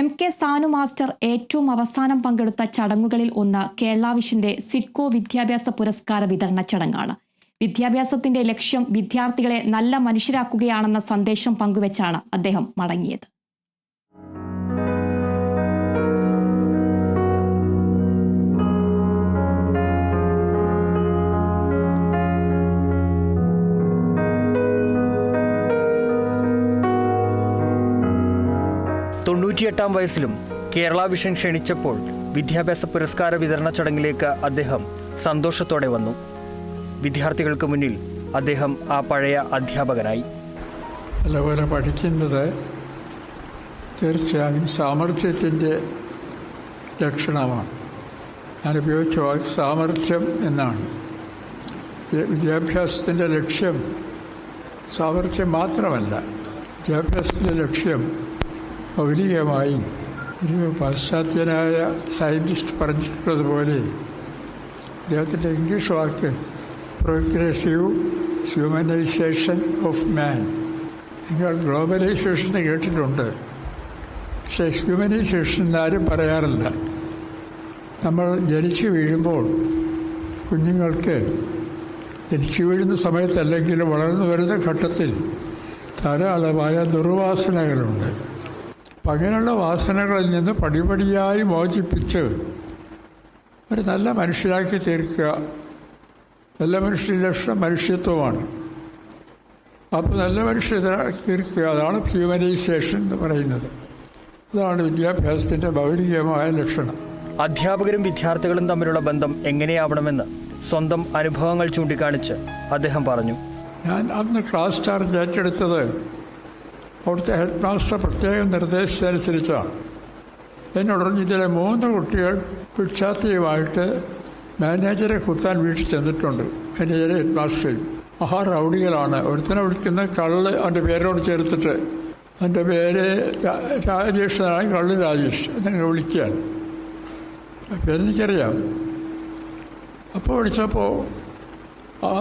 M K Sanu master ഏറ്റവും അവസാനം പങ്കെടുത്ത ചടങ്ങുകളിൽ ഒന്ന് കേരള വിഷന്റെ സിഡ്കോ വിദ്യാഭ്യാസ പുരസ്കാര വിതരണ ചടങ്ങാണ്. വിദ്യാഭ്യാസത്തിന്റെ ലക്ഷ്യം വിദ്യാർത്ഥികളെ നല്ല മനുഷ്യരാക്കുകയാണെന്ന സന്ദേശം പങ്കുവച്ചാണ് അദ്ദേഹം മടങ്ങിയത്. തൊണ്ണൂറ്റിയെട്ടാം വയസ്സിലും കേരള വിഷൻ ക്ഷണിച്ചപ്പോൾ വിദ്യാഭ്യാസ പുരസ്കാര വിതരണ ചടങ്ങിലേക്ക് അദ്ദേഹം സന്തോഷത്തോടെ വന്നു. വിദ്യാർത്ഥികൾക്ക് മുന്നിൽ അദ്ദേഹം ആ പഴയ അധ്യാപകനായി. നല്ലപോലെ പഠിക്കുന്നത് തീർച്ചയായും സാമർഥ്യത്തിന്റെ ലക്ഷണമാണ്. ഞാൻ ഉപയോഗിച്ച വാക്ക് സാമർഥ്യം എന്നാണ്. വിദ്യ- വിദ്യാഭ്യാസത്തിന്റെ ലക്ഷ്യം സാമർഥ്യം മാത്രമല്ല. വിദ്യാഭ്യാസത്തിന്റെ ലക്ഷ്യം മൗലികമായി ഒരു പാശ്ചാത്യനായ സയന്റിസ്റ്റ് പറഞ്ഞിട്ടുള്ളതുപോലെ അദ്ദേഹത്തിന്റെ ഇംഗ്ലീഷ് വാക്ക് പ്രോഗ്രസീവ് ഹ്യൂമനൈസേഷൻ ഓഫ് മാൻ നിങ്ങൾ ഗ്ലോബലൈസേഷൻ എന്ന് കേട്ടിട്ടുണ്ട്. പക്ഷേ ഹ്യൂമനൈസേഷൻ ആരും പറയാറില്ല. നമ്മൾ ജനിച്ചു വീഴുമ്പോൾ കുഞ്ഞുങ്ങൾക്ക് ജനിച്ചു വീഴുന്ന സമയത്തല്ലെങ്കിലും വളർന്നു വരുന്ന ഘട്ടത്തിൽ ധാരാളമായ ദുർവാസനകളുണ്ട്. അങ്ങനെയുള്ള വാസനകളിൽ നിന്ന് പടിപടിയായി മോചിപ്പിച്ച് ഒരു നല്ല മനുഷ്യരാക്കി തീർക്കുക. നല്ല മനുഷ്യ ലക്ഷണം മനുഷ്യത്വമാണ്. അപ്പോൾ നല്ല മനുഷ്യ തീർക്കുക. അതാണ് ഹ്യൂമനൈസേഷൻ എന്ന് പറയുന്നത്. അതാണ് വിദ്യാഭ്യാസത്തിന്റെ ഭൗതികമായ ലക്ഷണം. അധ്യാപകരും വിദ്യാർത്ഥികളും തമ്മിലുള്ള ബന്ധം എങ്ങനെയാവണമെന്ന് സ്വന്തം അനുഭവങ്ങൾ ചൂണ്ടിക്കാണിച്ച് അദ്ദേഹം പറഞ്ഞു. ഞാൻ അന്ന് ക്ലാസ് ചാർജ് ഏറ്റെടുത്തത് അവിടുത്തെ ഹെഡ് മാസ്റ്റർ പ്രത്യേകം നിർദ്ദേശിച്ചതനുസരിച്ചാണ് എന്നോടൊന്ന് ഇതിലെ മൂന്ന് കുട്ടികൾ ഭിക്ഷാത്തിയുമായിട്ട് മാനേജറെ കുത്താൻ വീട്ടിൽ ചെന്നിട്ടുണ്ട്. മാനേജറെ ഹെഡ് മാസ്റ്ററേയും മഹാ റൗഡികളാണ് ഒരുത്തനെ വിളിക്കുന്ന കള്ള് അവന്റെ പേരോട് ചേർത്തിട്ട് അവന്റെ പേര് രാജേഷ് എന്നാണ് കള്ള് രാജേഷ് എന്നെ വിളിക്കുകയാണ്. പേരെനിക്കറിയാം അപ്പോൾ വിളിച്ചപ്പോൾ ആ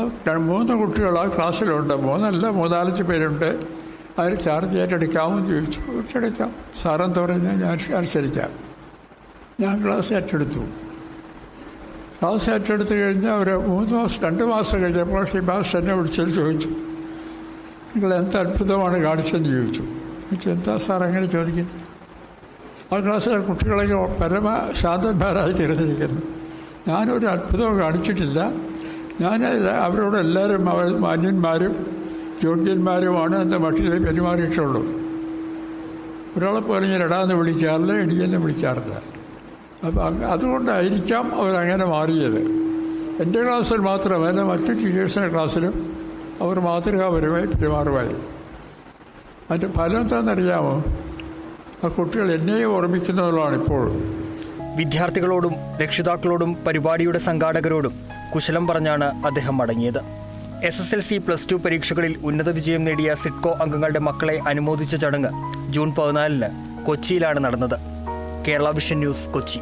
മൂന്ന് കുട്ടികൾ ആ ക്ലാസ്സിലുണ്ട്. മൂന്നല്ല മൂന്നാലഞ്ച് പേരുണ്ട്. അവർ ചാർജ് ഏറ്റെടുക്കാമെന്ന് ചോദിച്ചു. ഏറ്റെടുക്കാം. സാറെന്താ പറഞ്ഞാൽ ഞാൻ അനുസരിക്കാം. ഞാൻ ക്ലാസ് ഏറ്റെടുത്തു. ക്ലാസ് ഏറ്റെടുത്ത് കഴിഞ്ഞാൽ ഒരു മൂന്ന് മാസം രണ്ട് മാസം കഴിഞ്ഞപ്പോൾ ഷിബാസ് എന്നെ വിളിച്ചത് ചോദിച്ചു. നിങ്ങൾ എന്ത് അത്ഭുതമാണ് കാണിച്ചതെന്ന് ചോദിച്ചു. ചോദിച്ചു എന്താ സാർ അങ്ങനെ ചോദിക്കുന്നത്? ആ ക്ലാസ്സിലെ കുട്ടികളെ പരമ ശാന്തന്മാരായി തീർന്നിരിക്കുന്നു ഞാനൊരു അത്ഭുതവും കാണിച്ചിട്ടില്ല. ഞാൻ അവരോട് എല്ലാവരും അവർ മാന്യന്മാരും യോഗ്യന്മാരുമാണ് എന്റെ ഭക്ഷണത്തിൽ പെരുമാറിയിട്ടുള്ളൂ ഒരാളെ പോലെ ഞാൻ ഇടാന്ന് വിളിക്കാറില്ല ഇടിയെന്ന് വിളിക്കാറില്ല അപ്പം അതുകൊണ്ടായിരിക്കാം അവരങ്ങനെ മാറിയത്. എന്റെ ക്ലാസ്സിൽ മാത്രമല്ല മറ്റു ടീച്ചേഴ്സിന്റെ ക്ലാസ്സിലും അവർ മാതൃകാപരമായി പെരുമാറുമായി. അതിന്റെ ഫലം എന്താണെന്നറിയാമോ? ആ കുട്ടികൾ എന്നെയും ഓർമ്മിക്കുന്നതാണ് ഇപ്പോൾ. വിദ്യാർത്ഥികളോടും രക്ഷിതാക്കളോടും പരിപാടിയുടെ സംഘാടകരോടും കുശലം പറഞ്ഞാണ് അദ്ദേഹം മടങ്ങിയത്. S S L C plus two പരീക്ഷകളിൽ ഉന്നത വിജയം നേടിയ സിഡ്കോ അംഗങ്ങളുടെ മക്കളെ അനുമോദിച്ച ചടങ്ങ് ജൂൺ പതിനാലിന് കൊച്ചിയിലാണ് നടന്നത്. Kerala vision news Kochi.